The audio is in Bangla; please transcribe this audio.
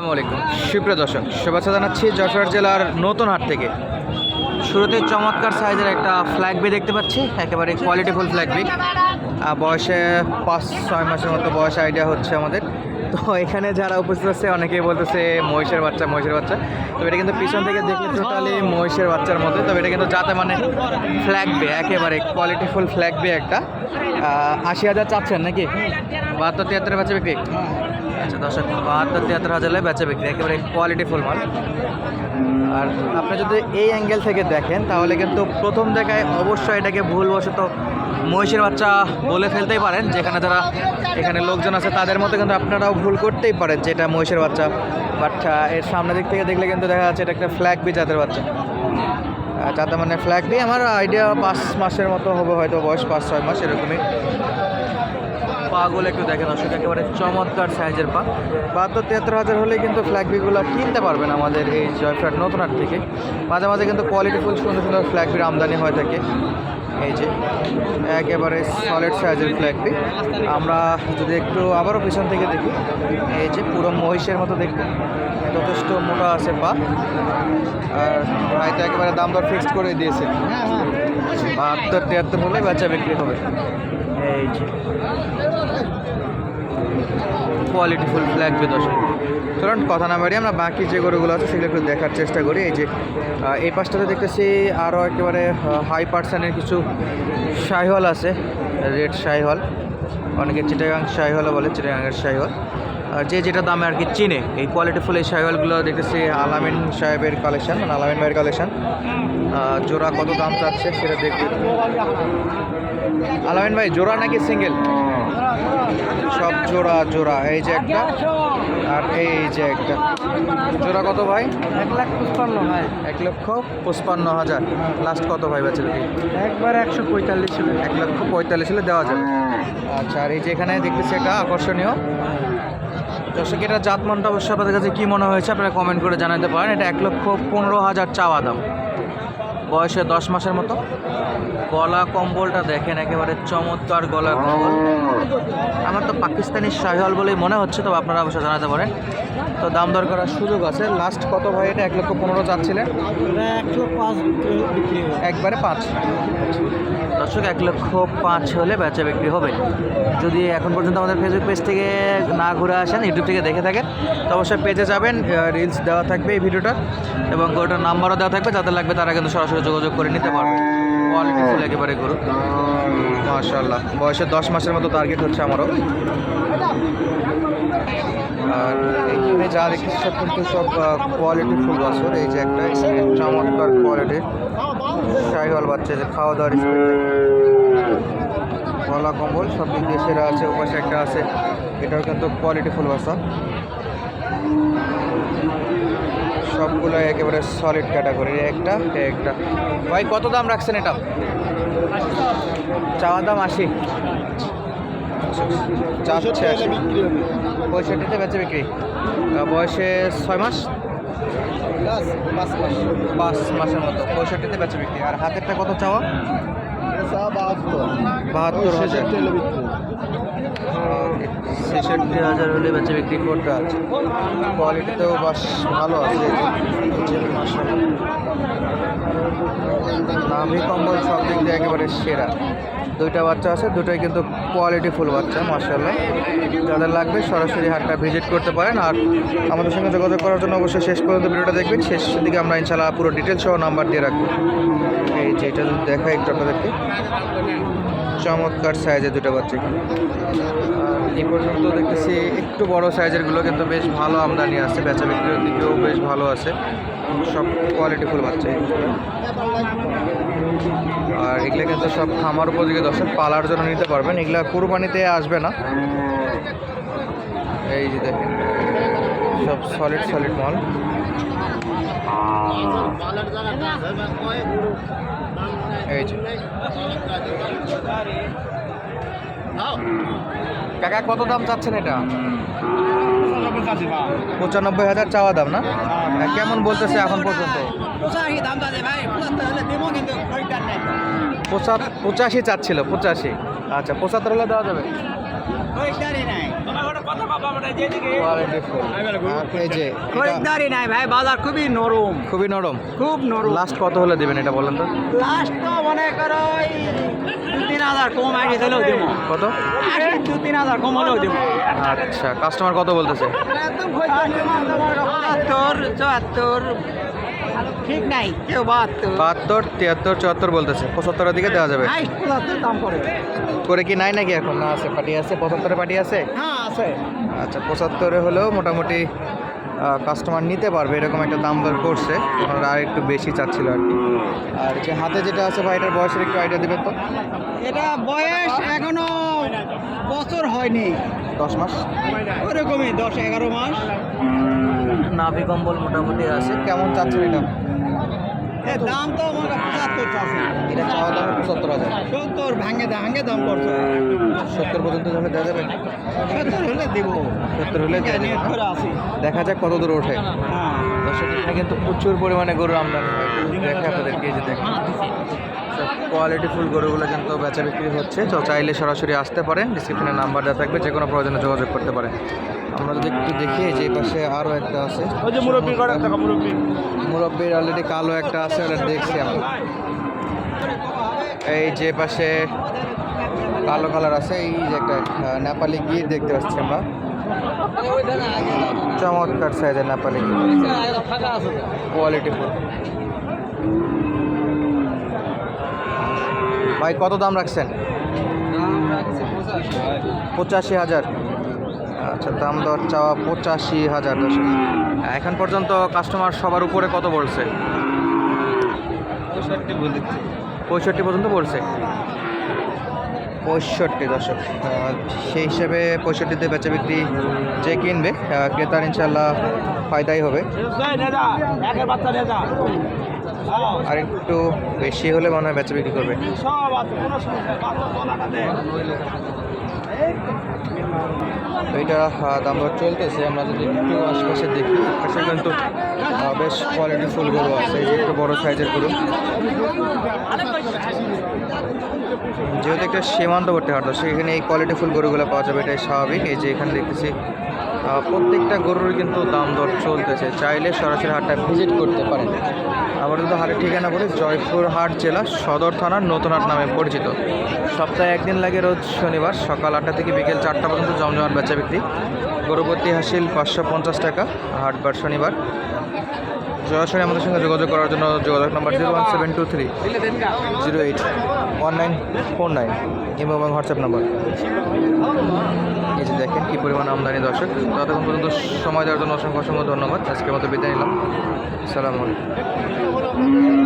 আসসালামু আলাইকুম। সুপ্রিয় দর্শক, শুভেচ্ছা জানাচ্ছি যশোর জেলার নতুন হাট থেকে। শুরুতে চমৎকার সাইজের একটা ফ্ল্যাগ বি দেখতে পাচ্ছি, একেবারে কোয়ালিটিফুল ফ্ল্যাগ বি বয়সে পাঁচ, ছয় মাসের মতো বয়স আইডিয়া হচ্ছে আমাদের। তো এখানে যারা উপস্থিত আছে, অনেকেই বলতেছে মহিষের বাচ্চা মহিষের বাচ্চা। তো এটা কিন্তু পিছন থেকে দেখলে টোটালি মহিষের বাচ্চার মতো। তবে এটা কিন্তু যাতে মানে ফ্ল্যাগ বে একেবারে কোয়ালিটিফুল ফ্ল্যাগ বে একটা। আশি হাজার চাচ্ছেন নাকি? বাহাত্তর, তিয়াত্তরের বাচ্চা বিক্রি? আচ্ছা দর্শক বাহাত্তর, তিয়াত্তর হাজারে বেচা বিক্রি, একেবারে কোয়ালিটি ফুল মাল। আর আপনি যদি এই অ্যাঙ্গেল থেকে দেখেন, তাহলে কিন্তু প্রথম দেখায় অবশ্যই এটাকে ভুলবশত মহিষের বাচ্চা বলে ফেলতেই পারেন, যেখানে যারা এখানে লোকজন আছে, তাদের মতো কিন্তু আপনারাও ভুল করতেই পারেন যে এটা মহিষের বাচ্চা। বাট এর সামনের দিক থেকে দেখলে কিন্তু দেখা যাচ্ছে এটা একটা ফ্ল্যাগ বি জাতের বাচ্চা। যাতে মানে ফ্ল্যাগ বি আমার আইডিয়া পাঁচ মাসের মতো হবে, হয়তো বয়স পাঁচ, ছয় মাস, এরকমই। পাগুলো একটু দেখেন শুধু একেবারে চমৎকার সাইজের পা। বাহাত্তর, তিয়াত্তর হাজার হলে কিন্তু ফ্ল্যাগবিগুলো কিনতে পারবেন আমাদের এই জয়ফ্ল্যাট নতুন হাট থেকে। মাঝে মাঝে কিন্তু কোয়ালিটি কোয়ালিটিফুল সুন্দর সুন্দর ফ্ল্যাগবির আমদানি হয়ে থাকে। এই যে, একেবারে সলিড সাইজের ফ্ল্যাগ বি আমরা যদি একটু আবারও পিছন থেকে দেখি, এই যে পুরো মহিষের মতো দেখতে। যথেষ্ট মোটা আছে পা। আর ভাই তো একেবারে দাম দর ফিক্সড করে দিয়েছে। বাহাত্তর, তিয়াত্তর হলে বেচা বিক্রি হবে। এই কোয়ালিটিফুল ফ্ল্যাগ বি দর্শক চলুন, কথা না বাড়ি আমরা বাকি যে গরুগুলো আছে সেগুলো একটু দেখার চেষ্টা করি। এই যে এই পাশটাতে দেখতেছি আরও একেবারে হাই পার্সেন্টের কিছু শাহিওয়াল আছে। রেড শাহিওয়াল অনেকে চিটাগাং শাহিওয়ালও বলে চিটাগাঙের শাহিওয়াল যে যেটা দামে আর কি চিনে এই কোয়ালিটিফুল এই শাহিওয়ালগুলো দেখতেছি আলামিন সাহেবের কালেকশন মানে আলামিন ভাইয়ের কালেকশন জোড়া কত দাম চাচ্ছে সেটা দেখবে আলামিন ভাই জোড়া নাকি সিঙ্গেল সব জোড়া জোড়া এই যে একটা আর এই যে একটা। জোড়া কত ভাই? এক লাখ পঁচপান্ন ভাই। এক লক্ষ পঁচপান্ন হাজার। লাস্ট কত ভাই বেচে কি একবার একশো পঁয়তাল্লিশ ছিল। এক লক্ষ পঁয়তাল্লিশ হলে দেওয়া যাবে। আচ্ছা আর এই যে এখানে দেখতেছি একটা আকর্ষণীয়। দর্শক, এটা জাতমানটা অবশ্যই আপনাদের কাছে কী মনে হয়েছে আপনারা কমেন্ট করে জানাতে পারেন। এটা এক লক্ষ পনেরো হাজার চাওয়া দাম বয়সে দশ মাসের মতো। গলা কম্বলটা দেখেন একেবারে চমৎকার গলা কম্বল। আমার তো পাকিস্তানি শাহিওয়াল বলেই মনে হচ্ছে তবে আপনারা অবশ্যই জানাতে পারেন। তো দাম দর করার সুযোগ আছে। লাস্ট কত ভাই এটা? এক লক্ষ পনেরো চাচ্ছিলেন একশো পাঁচ একবারে পাঁচ। দর্শক এক লক্ষ পাঁচ হলে বেচা বিক্রি হবে। যদি এখন পর্যন্ত আমাদের ফেসবুক পেজ থেকে না ঘুরে আসেন ইউটিউব থেকে দেখে থাকেন তো অবশ্যই পেজে যাবেন। রিলস দেওয়া থাকবে এই ভিডিওটা। এবং গরুটার নাম্বারও দেওয়া থাকবে। যাদের লাগবে তারা কিন্তু সরাসরি যোগাযোগ করে নিতে পারবে কোয়ালিটি ফুল একেবারে গরু। মাশাল্লাহ বয়সে দশ মাসের মতো টার্গেট হচ্ছে আমারও। আর এখানে যা দেখছি সব কিন্তু সব কোয়ালিটি ফুল বছর। এই যে একটা চমৎকার কোয়ালিটির শাহিওয়াল বাচ্চা যে খাওয়া দাওয়ার গলা কম্বল সব দিক দিয়ে সেরা আছে ওপাশে একটা আছে। এটাও কিন্তু কোয়ালিটি ফুল বাচ্চা সবগুলো একেবারে সলিড ক্যাটাগরি একটা একটা। ভাই কত দাম রাখছেন এটা? চাওয়া দাম আশি। চাচ্ছে আশি। পঁয়ষট্টিতে বেচে বিক্রি। বয়সে ছয় মাস? পাঁচ মাস পাঁচ মাসের মতো। পঁয়ষট্টিতে বেচে বিক্রি। আর হাতেরটা কত চাওয়া? বাহাত্তর। বাহাত্তর হাজার। ছেষট্টি হাজার হলে বেচে বিক্রি করতে আছে? কোয়ালিটিতেও বাস ভালো আছে। নাভি কম্বল সব দিক দিয়ে একেবারে সেরা। দুইটা বাচ্চা আছে, দুটোই কিন্তু কোয়ালিটি ফুল বাচ্চা মার্শাল্লাহ যাদের লাগবে সরাসরি হাটটা ভিজিট করতে পারেন। আর আমাদের সঙ্গে যোগাযোগ করার জন্য অবশ্যই শেষ পর্যন্ত ভিডিওটা দেখবেন। শেষ দিকে আমরা ইনশাল্লাহ পুরো ডিটেলস সহ নাম্বার দিয়ে রাখব। এই যে এটা দেখাই একটু আপনাদেরকে। চমৎকার সাইজের দুটো বাচ্চা। আর এই পর্যন্ত দেখতেছি একটু বড় সাইজেরগুলো কিন্তু বেশ ভালো আমদানি আছে, বেচা বিক্রির দিকেও বেশ ভালো আছে সব কোয়ালিটি ফুল বাচ্চা। আর এগুলো কিন্তু সব খামার উপযোগী দর্শক, পালার জন্য নিতে পারবেন এগুলো কুরবানিতে আসবে না এই যে দেখেন, সব সলিড সলিড মাল এই কাকা, কত দাম চাচ্ছেন এটা? পঁচানব্বই হাজার চাওয়া দাম, না? আর কেমন বলতেছে এখন পর্যন্ত? পঁচাশি চাচ্ছিল, পঁচাশি। আচ্ছা পঁচাত্তর হলে দেওয়া যাবে? খুবই নরম। খুবই নরম। খুব নরম। লাস্ট কত হলে দেবেন এটা বলেন তো? লাস্ট তো মনে করো তিন হাজার কম আগে দিলেও দেবো। কত? দু তিন হাজার কম হলেও দেবো। আচ্ছা কাস্টমার কত বলতেছে? চুয়াত্তর। ঠিক নাই। কেউ বাহাত্তর। বাহাত্তর তিয়াত্তর চুয়াত্তর বলতেছে। পঁচাত্তরের দিকে দেওয়া যাবে। দাম করে করে কি নাই নাকি এখন? না আছে পার্টি আছে। পঁচাত্তরে পার্টি আছে? হ্যাঁ আছে। আচ্ছা পঁচাত্তরে হলেও মোটামুটি কাস্টমার নিতে পারবে এরকম একটা দাম দর করছে। ওনারা আর একটু বেশি চাচ্ছিল আর কি। আর যে হাতে যেটা আছে ভাই এটার বয়সের একটু আইডিয়া দেবেন তো? এটা বয়স এখনও বছর হয়নি। দশ মাস? ওরকমই দশ এগারো মাস। নাভি কম্বল মোটামুটি আছে। কেমন চাচ্ছেন এটা? দাম তো আমার পঁচাত্তর চাষে এটা চাওয়া দাম পঁচাত্তর হাজার। সত্তর ভাঙে ভাঙে দাম করছে। সত্তর পর্যন্ত যখন দেওয়া যাবে? সত্তর হলে দেবো। সত্তর হলে দেখা যাক কত দূর ওঠে। হ্যাঁ। এখানে কিন্তু প্রচুর পরিমাণে গরু আমদানি হয়। দেখে আপনাদেরকে যে দেখেন। কোয়ালিটি ফুল গরুগুলো কিন্তু বেচা বিক্রি হচ্ছে। তো চাইলে সরাসরি আসতে পারেন। ডিসক্রিপশনে নাম্বার দেওয়া থাকবে। যে কোনো প্রয়োজনে যোগাযোগ করতে পারেন। আমরা যদি একটু দেখি যে পাশে আরও একটা আছে। ওই যে মুরব্বী কটা? টাকা মুরব্বী। মুরব্বীর অলরেডি কালো একটা আছে ওটা দেখছি আমরা। এই যে পাশে কালো কালার আছে এই যে একটা নেপালি গির দেখতে পাচ্ছি আমরা। চমৎকার সাইজের নেপালি গির। কোয়ালিটি ফুল ভাই কত দাম রাখছেন? পঁচাশি হাজার। আচ্ছা দাম দর চাওয়া পঁচাশি হাজার এখন পর্যন্ত কাস্টমার সবার উপরে কত বলছে? পঁয়ষট্টি পর্যন্ত বলছে? পঁয়ষট্টি দশক সেই হিসেবে পঁয়ষট্টিতে বেচা বিক্রি যে কিনবে ক্রেতার ইনশাল্লাহ ফায়দাই হবে। আর একটু বেশি হলে মনে হয় বেচা বিক্রি করবে। এটা দাম দর চলতেছে। আমরা যদি একটু আশেপাশে দেখি আশেপাশে কিন্তু বেশ কোয়ালিটি ফুল গরু আছে। একটু বড় সাইজের গরু। যেহেতু একটা সীমান্তবর্তী হাট, তো সেখানে এই কোয়ালিটি ফুল গরুগুলো পাওয়া যাবে, এটাই স্বাভাবিক। এই যে এখানে দেখতেছি প্রত্যেকটা গরুর কিন্তু দাম দর চলতেছে। চাইলে সরাসরি হাটটা ভিজিট করতে পারেন। আবার যদি হাটের ঠিকানা বলি জয়পুরহাট জেলা সদর থানার নতুন হাট নামে পরিচিত। সপ্তাহে একদিন লাগে রোজ শনিবার সকাল আটটা থেকে বিকেল চারটা পর্যন্ত জমজমার বেচা বিক্রি। গরুপতি হাসিল পাঁচশো পঞ্চাশ টাকা হাটবার শনিবার। সরাসরি আমাদের সঙ্গে যোগাযোগ করার জন্য যোগাযোগ number zero one seven two three zero eight one nine four nine imo এবং হোয়াটসঅ্যাপ নাম্বার। এই যে দেখেন কী পরিমাণ আমদানি দর্শক। ততক্ষণ পর্যন্ত সময় দেওয়ার জন্য অসংখ্য অসংখ্য ধন্যবাদ। আজকের মতো বিদায় নিলাম। সালাম আলাইকুম।